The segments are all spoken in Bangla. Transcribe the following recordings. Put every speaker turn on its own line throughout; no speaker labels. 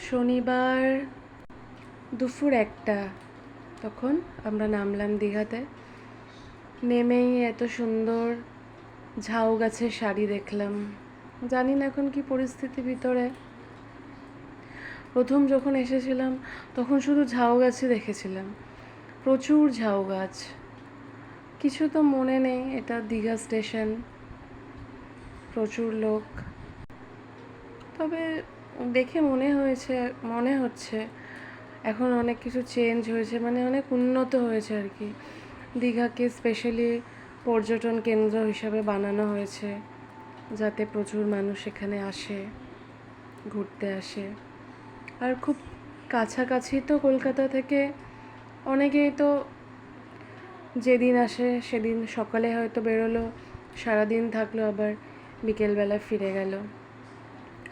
শনিবার দুপুর একটা। তখন আমরা নামলাম দীঘাতে। নেমেই এত সুন্দর ঝাউ গাছের শাড়ি দেখলাম। জানি না এখন কি পরিস্থিতি ভিতরে। প্রথম যখন এসেছিলাম, তখন শুধু ঝাউ গাছই দেখেছিলাম। প্রচুর ঝাউ গাছ। কিছু তো মনে নেই, এটা দীঘা স্টেশন। প্রচুর লোক। তবে দেখে মনে হয়েছে, মনে হচ্ছে। এখন অনেক কিছু চেঞ্জ হয়েছে মানে অনেক উন্নত হয়েছে আর কি। দীঘাকে স্পেশালি পর্যটন কেন্দ্র হিসাবে বানানো হয়েছে, যাতে প্রচুর মানুষ এখানে আসে, ঘুরতে আসে। আর খুব কাছাকাছি তো কলকাতা থেকে অনেকেই তো যেদিন আসে সেদিন সকালে হয়তো বেরোলো, সারাদিন থাকল, আবার বিকেলবেলা ফিরে গেল।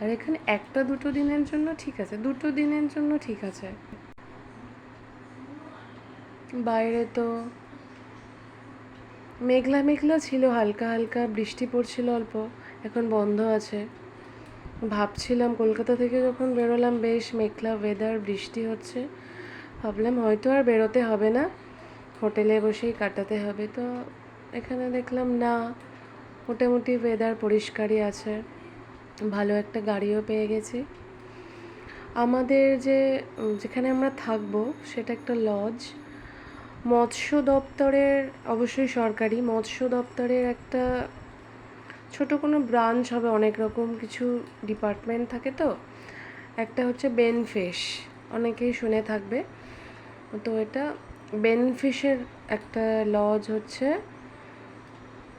আর এখানে একটা দুটো দিনের জন্য ঠিক আছে, দুটো দিনের জন্য ঠিক আছে। বাইরে তো মেঘলা মেঘলা ছিল, হালকা হালকা বৃষ্টি পড়ছিল অল্প, এখন বন্ধ আছে। ভাবছিলাম কলকাতা থেকে যখন বেরোলাম, বেশ মেঘলা ওয়েদার বৃষ্টি হচ্ছে। ভাবলাম হয়তো আর বেরোতে হবে না, হোটেলে বসেই কাটাতে হবে। তো এখানে দেখলাম না, মোটামুটি ওয়েদার পরিষ্কারই আছে। ভালো একটা গাড়িও পেয়ে গেছি। আমাদের যে, যেখানে আমরা থাকব সেটা একটা লজ মৎস্য দপ্তরের, অবশ্যই সরকারি, মৎস্য দপ্তরের একটা ছোট কোনো ব্রাঞ্চ হবে, অনেক রকম কিছু ডিপার্টমেন্ট থাকে তো। একটা হচ্ছে বেনফিশ অনেকেই শুনে থাকবে। তো এটা বেনফিশের একটা লজ হচ্ছে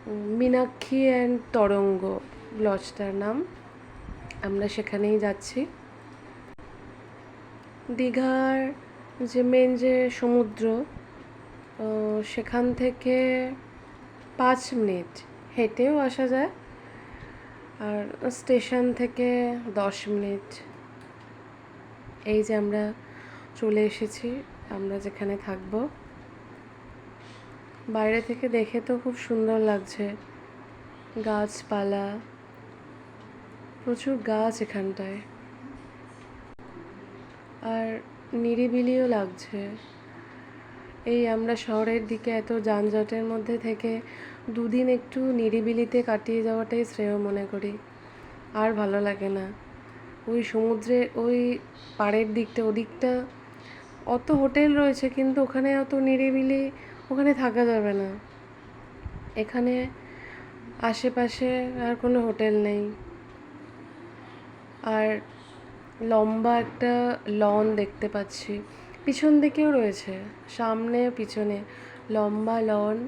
মীনাক্ষী অ্যান্ড তরঙ্গ লজটার নাম। আমরা সেখানেই যাচ্ছি। দীঘার যে মেন যে সমুদ্র সেখান থেকে পাঁচ মিনিট হেঁটেও আসা যায় আর স্টেশন থেকে দশ মিনিট। এই যে আমরা চলে এসেছি, আমরা যেখানে থাকব। বাইরে থেকে দেখে তো খুব সুন্দর লাগছে। গাছপালা প্রচুর গাছ এখানটায়। আর নিরিবিলিও লাগছে। এই আমরা শহরের দিকে এত যানজটের মধ্যে থেকে দুদিন একটু নিরিবিলিতে কাটিয়ে যাওয়াটাই শ্রেয় মনে করি। আর ভালো লাগে না। ওই সমুদ্রে ওই পাড়ের দিকটা, ওদিকটা অত হোটেল রয়েছে কিন্তু ওখানে অত নিরিবিলি ওখানে থাকা যাবে না। এখানে আশেপাশে আর কোনো হোটেল নেই। আর লম্বা একটা লন দেখতে পাচ্ছি। পিছন দিকেও রয়েছে, সামনে পিছনে। লম্বা লন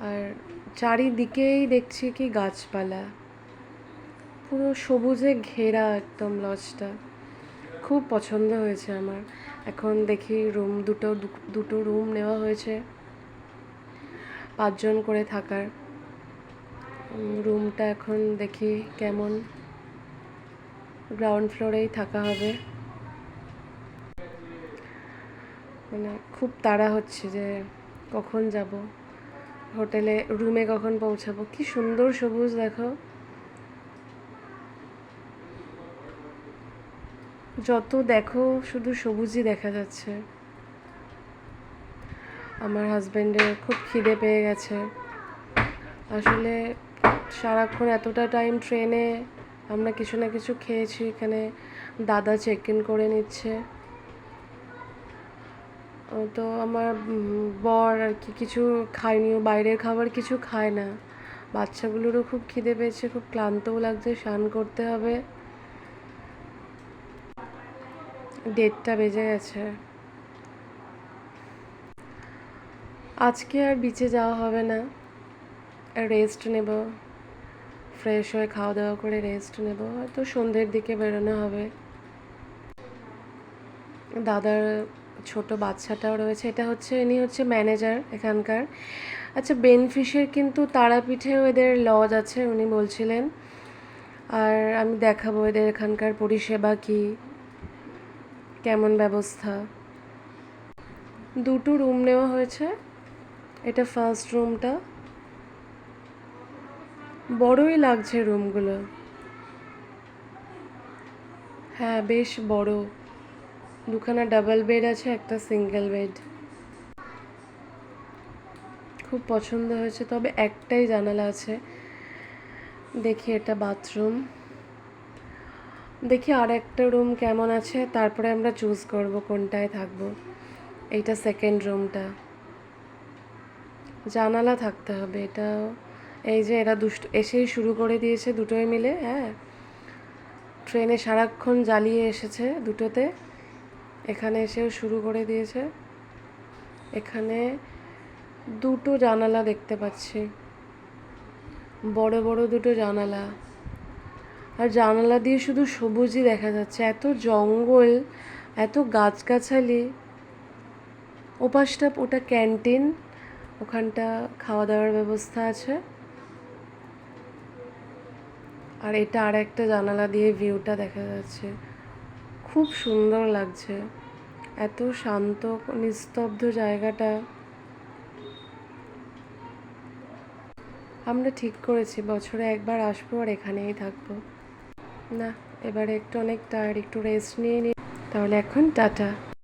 আর চারিদিকেই দেখছি কি গাছপালা। পুরো সবুজে ঘেরা একদম লজটা। খুব পছন্দ হয়েছে আমার। এখন দেখি রুম দুটো দুটো রুম নেওয়া হয়েছে। পাঁচজন করে থাকার। রুমটা এখন দেখি কেমন। গ্রাউন্ড ফ্লোরেই থাকা হবে। মানে খুব তাড়া হচ্ছে যে কখন যাব। হোটেলে, রুমে কখন পৌঁছাবো? কি সুন্দর সবুজ, দেখো। যত দেখো, শুধু সবুজই দেখা যাচ্ছে। আমার হাজবেন্ডের খুব খিদে পেয়ে গেছে। আসলে সারাক্ষণ এতটা টাইম ট্রেনে আমরা কিছু না কিছু খেয়েছি, এখানে দাদা চেক ইন করে নিচ্ছে। তো আমার বর আর কি কিছু খায়নি, ও বাইরের খাবার কিছু খায় না। বাচ্চাগুলোরও খুব খিদে পেয়েছে, খুব ক্লান্তও লাগছে, স্নান করতে হবে। ডেটটা বেজে গেছে। আজকে আর বিচে যাওয়া হবে না। রেস্ট নেব। ফ্রেশ হয়ে খাওয়া দাওয়া করে রেস্ট নেব। হয়তো সন্ধ্যের দিকে বেরোনো হবে। দাদার ছোট বাচ্চাটাও রয়েছে। এটা হচ্ছে, ইনি হচ্ছে ম্যানেজার এখানকার। আচ্ছা বেনফিশের কিন্তু তারাপীঠেও এদের লজ আছে, উনি বলছিলেন। আর আমি দেখাবো এদের এখানকার পরিষেবা কি, কেমন ব্যবস্থা। দুটো রুম নেওয়া হয়েছে। এটা ফার্স্ট রুমটা বড়ই লাগছে রুমগুলো। হ্যাঁ বেশ বড়। দুখানা ডাবল বেড আছে, একটা সিঙ্গেল বেড। খুব পছন্দ হয়েছে, তবে একটাই জানালা আছে। দেখি এটা বাথরুম। দেখি আর একটা রুম কেমন আছে, তারপরে আমরা চুজ করব কোনটায় থাকব। এইটা সেকেন্ড রুমটা জানালা থাকতে হবে এটা এই যে এরা দুষ্ট, এসেই শুরু করে দিয়েছে দুটোই মিলে হ্যাঁ। ট্রেনে সারাক্ষণ জ্বালিয়ে এসেছে দুটোতে, এখানে এসেও শুরু করে দিয়েছে। এখানে দুটো জানালা দেখতে পাচ্ছি। বড় বড় দুটো জানালা। আর জানালা দিয়ে শুধু সবুজই দেখা যাচ্ছে, এত জঙ্গল, এত গাছগাছালি। ওপাশটা ওটা ক্যান্টিন, ওখানটা খাওয়া দাওয়ার ব্যবস্থা আছে। আর এটা আর একটা জানালা দিয়ে ভিউটা দেখা যাচ্ছে। খুব সুন্দর লাগছে। এত শান্ত, নিস্তব্ধ জায়গাটা। আমরা ঠিক করেছি, বছরে একবার আসব আর এখানেই থাকব। না, এবারে একটু অনেক টায়ার্ড একটু রেস্ট নিয়ে নিই তাহলে এখন টাটা।